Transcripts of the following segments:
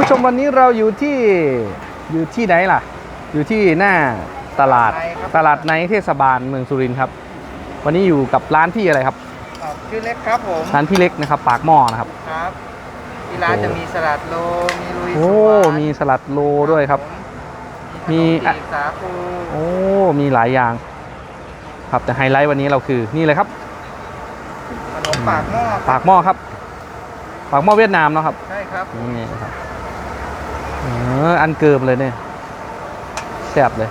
ผู้ชมวันนี้เราอยู่ที่อยู่ที่ไหนล่ะ อยู่ที่หน้าตลาดไหนครับตลาดในเทศบาลเมืองสุรินทร์ครับ วันนี้อยู่กับร้านพี่อะไรครับอ่าชื่อเล็กครับผมร้านพี่เล็กนะครับ ปากหม้อนะครับครับที่ร้านโอ้จะมีสลัดโลมีลุยโอ้สวนมีสลัดโลด้วยครับ มีมีอะขนมจีบสาคูโอ้มีหลายอย่าง ครับแต่ไฮไลท์วันนี้เราคือนี่เลยครับขนมปากหม้อปากหม้อครับ ปากหม้อเวียดนามเนาะครับใช่ครับนี่ครับเอ ออันเกิมเลยเนี่ยแซ่บเลย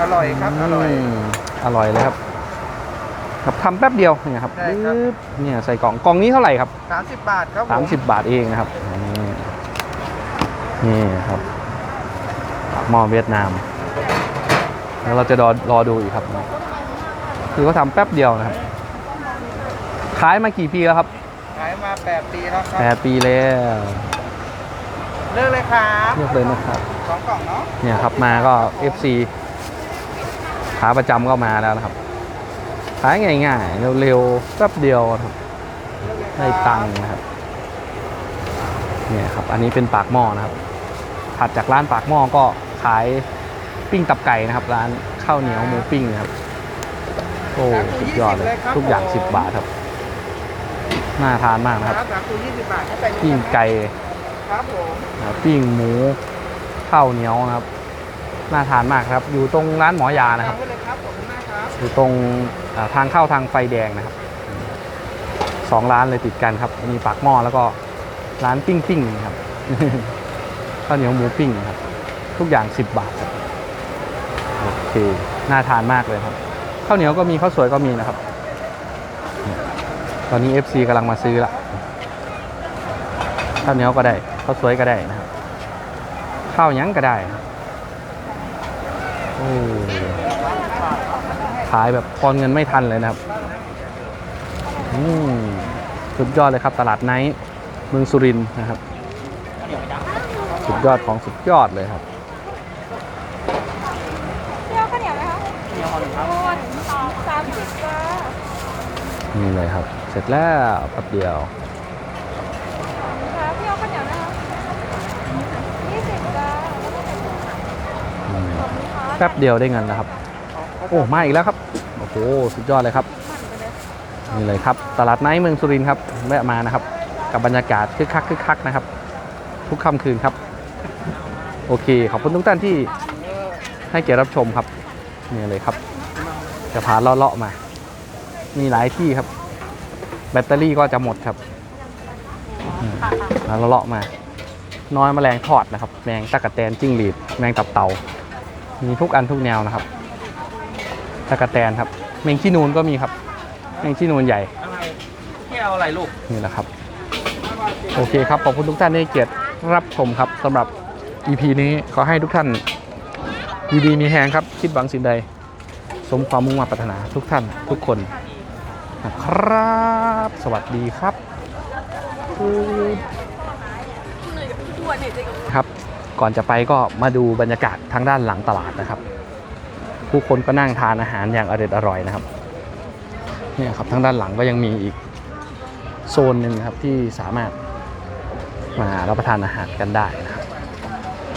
อร่อยครับอร่อยมอร่อยเลยครับครับทำแป๊บเดียวเนี่ยครับใช่ครับ ปึ๊บเนี่ยใส่กล่องกล่องนี้เท่าไหร่ครับ30บาทครับผมสามสิบบาทเองนะครับ นี่นี่ครับปากหม้อเวียดนาม แล้วเราจะรอรอดูอีกครับ คือเขาทำแป๊บเดียวนะครับ ขายมากี่ปีแล้วครับขายมา8ปีแล้วครัแปบดปีแล้ว เลิกเลยครับเรียกเลยนะครับสองกล่องเนาะเนี่ยครับมาก็ FC ขาประจำก็มาแล้วนะครับ ขายง่ายๆเร็วๆแป๊บเดียวนะครับได้ตังค์นะครับเนี่ยครับอันนี้เป็นปากหม้อนะครับถัดจากร้านปากหม้อก็ขายปิ้งตับไก่นะครับ ร้านข้าวเหนียวหมูปิ้งนะครับโอ้สุดยอดเลยทุกอย่าง 10 บาทครับน่าทานมากนะครับสาคู20บาทครับใส่ถุปิ้งไก่ ครับผมนะครับปิ้งหมูข้าวเหนียวนะครับ น่าทานมากครับ อยู่ตรงร้านหมอยานะครับจองไว้เลยครับขอบคุณมากครับอยู่ตรงอ่าทางเข้าทางไฟแดงนะครับสองร้านเลยติดกันครับ มีปากหม้อแล้วก็ร้านปิ้งปิ้งนะครับ ข้าวเหนียวหมูปิ้งนะครับ ทุกอย่าง 10 บาทครับโอเคน่าทานมากเลยครับข้าวเหนียวก็มีข้าวสวยก็มีนะครับ ตอนนี้ FC กำลังมาซื้อละข้าวเหนียวก็ได้ ข้าวสวยก็ได้นะครับข้าวหยั้งก็ได้นะครับโอ้ขายแบบทอนเงินไม่ทันเลยนะครับอืมสุดยอดเลยครับ ตลาดไนท์เมืองสุรินทร์นะครับ สุดยอดของสุดยอดเลยครับพี่เอาข้าวเหนียวไหมคะเหนียวครับสองสามสิบจ้านี่เลยครับ เสร็จแล้วแป๊บเดียว ค่ะพี่เอาข้าวเหนียวนะคะยี่สิบจ้าแล้วก็ใส่ถุงค่ะ อืม ขอบคุณค่ะ แป๊บเดียวได้เงินแล้วครับ โอ้มาอีกแล้วครับ โอ้โห สุดยอดเลยครับ นี่เลยครับ ตลาดไนท์เมืองสุรินทร์ครับ แวะมานะครับ กับบรรยากาศคึกคักคึกคักนะครับ ทุกค่ำคืนครับ โอเค ขอบคุณทุกท่านที่ให้เกียรติรับชมครับ นี่เลยครับ จะพาเลาะๆมา มีหลายที่ครับ แบตเตอรี่ก็จะหมดครับอืมแล้วเลาะๆมา น้อยแมลงทอดนะครับ แมงตะกะแตนจิ้งหรีด แมงตับเต่า มีทุกอันทุกแนวนะครับตะกะแตนครับแมงขี้นูนก็มีครับแมงขี้นูนใหญ่อะไรพี่เอาอะไรลูกนี่แหละครับ โอเคครับขอบคุณทุกท่านที่ให้เกียรติรับชมครับสำหรับ EP นี้ขอให้ทุกท่านอยู่ดีมีแหงครับ คิดหวังสิ่งใด สมความมุ่งมั่นปรารถนาทุกท่านทุกคนนะครับ สวัสดีครับ ครับ ก่อนจะไปก็มาดูบรรยากาศทางด้านหลังตลาดนะครับ ผู้คนก็นั่งทานอาหารอย่างอร่อยอร่อยนะครับเนี่ยครับทางด้านหลังก็ยังมีอีกโซนหนึ่งครับที่สามารถมารับประทานอาหารกันได้นะครับ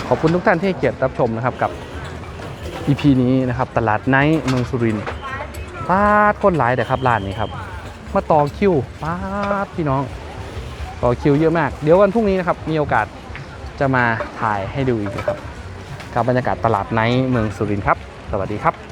ขอบคุณทุกท่านที่เกียรติรับชมนะครับกับ EP นี้นะครับตลาดไนท์เมืองสุรินทร์ป้าดคนหลายแต่ครับร้านนี้ครับ มาต่อคิวป้าดพี่น้อง ต่อคิวเยอะมาก เดี๋ยววันพรุ่งนี้นะครับมีโอกาส จะมาถ่ายให้ดูอีกครับกับบรรยากาศตลาดไนท์เมืองสุรินทร์ครับ สวัสดีครับ